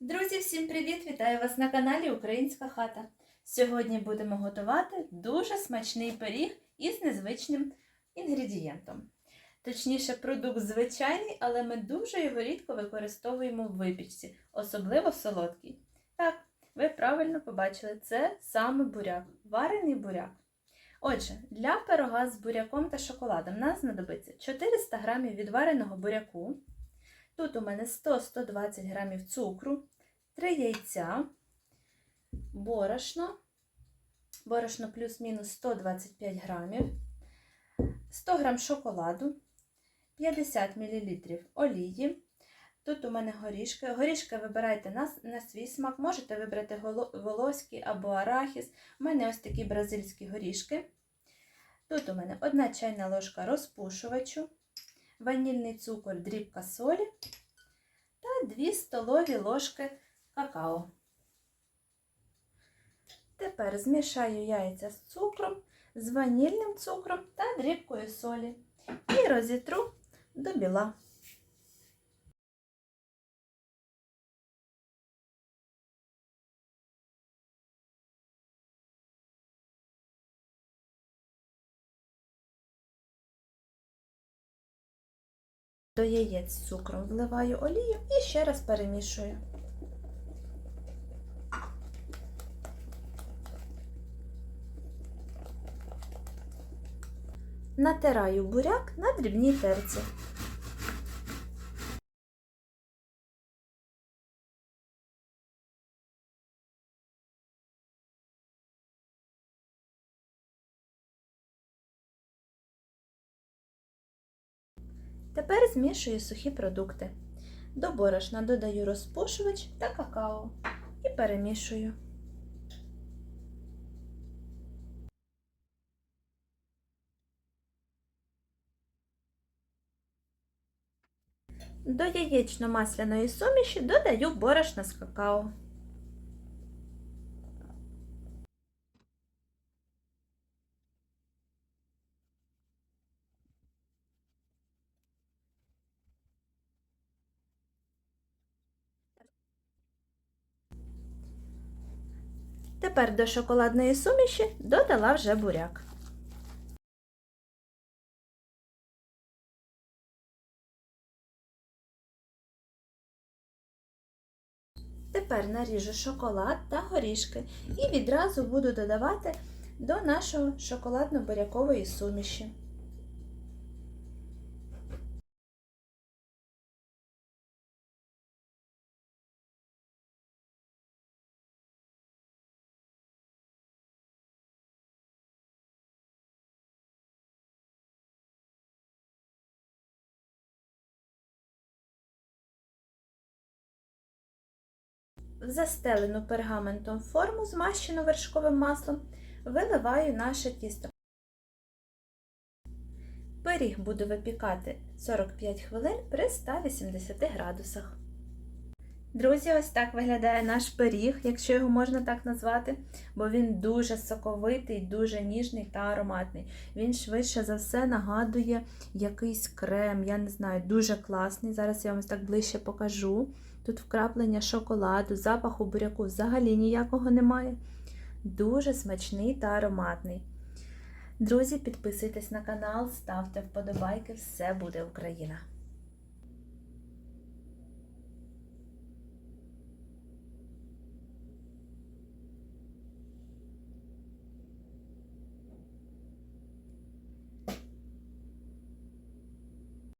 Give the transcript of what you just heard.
Друзі, всім привіт! Вітаю вас на каналі Українська хата. Сьогодні будемо готувати дуже смачний пиріг із незвичним інгредієнтом. Точніше, продукт звичайний, але ми дуже його рідко використовуємо в випічці, особливо солодкий. Так, ви правильно побачили, це саме буряк, варений буряк. Отже, для пирога з буряком та шоколадом нам знадобиться 400 г відвареного буряку. Тут у мене 100-120 грамів цукру, 3 яйця, борошно, борошно плюс-мінус 125 грамів, 100 грам шоколаду, 50 мл олії. Тут у мене горішки. Горішки вибирайте на, на свій смак, можете вибрати волоський або арахіс. У мене ось такі бразильські горішки. Тут у мене 1 чайна ложка розпушувачу, ванільний цукор, дрібка солі та 2 столові ложки какао. Тепер змішаю яйця з цукром, з ванільним цукром та дрібкою солі і розітру до біла. До яєць з цукром вливаю олію і ще раз перемішую. Натираю буряк на дрібній терці. Тепер змішую сухі продукти. До борошна додаю розпушувач та какао і перемішую. До яєчно-масляної суміші додаю борошна з какао. Тепер до шоколадної суміші додала вже буряк. Тепер наріжу шоколад та горішки і відразу буду додавати до нашого шоколадно-бурякової суміші. Застелену пергаментом форму, змащену вершковим маслом, виливаю наше тісто. Пиріг буду випікати 45 хвилин при 180 градусах. Друзі, ось так виглядає наш пиріг, якщо його можна так назвати, бо він дуже соковитий, дуже ніжний та ароматний. Він швидше за все нагадує якийсь крем, я не знаю, дуже класний. Зараз я вам так ближче покажу. Тут вкраплення шоколаду, запаху буряку взагалі ніякого немає. Дуже смачний та ароматний. Друзі, підписуйтесь на канал, ставте вподобайки, все буде Україна!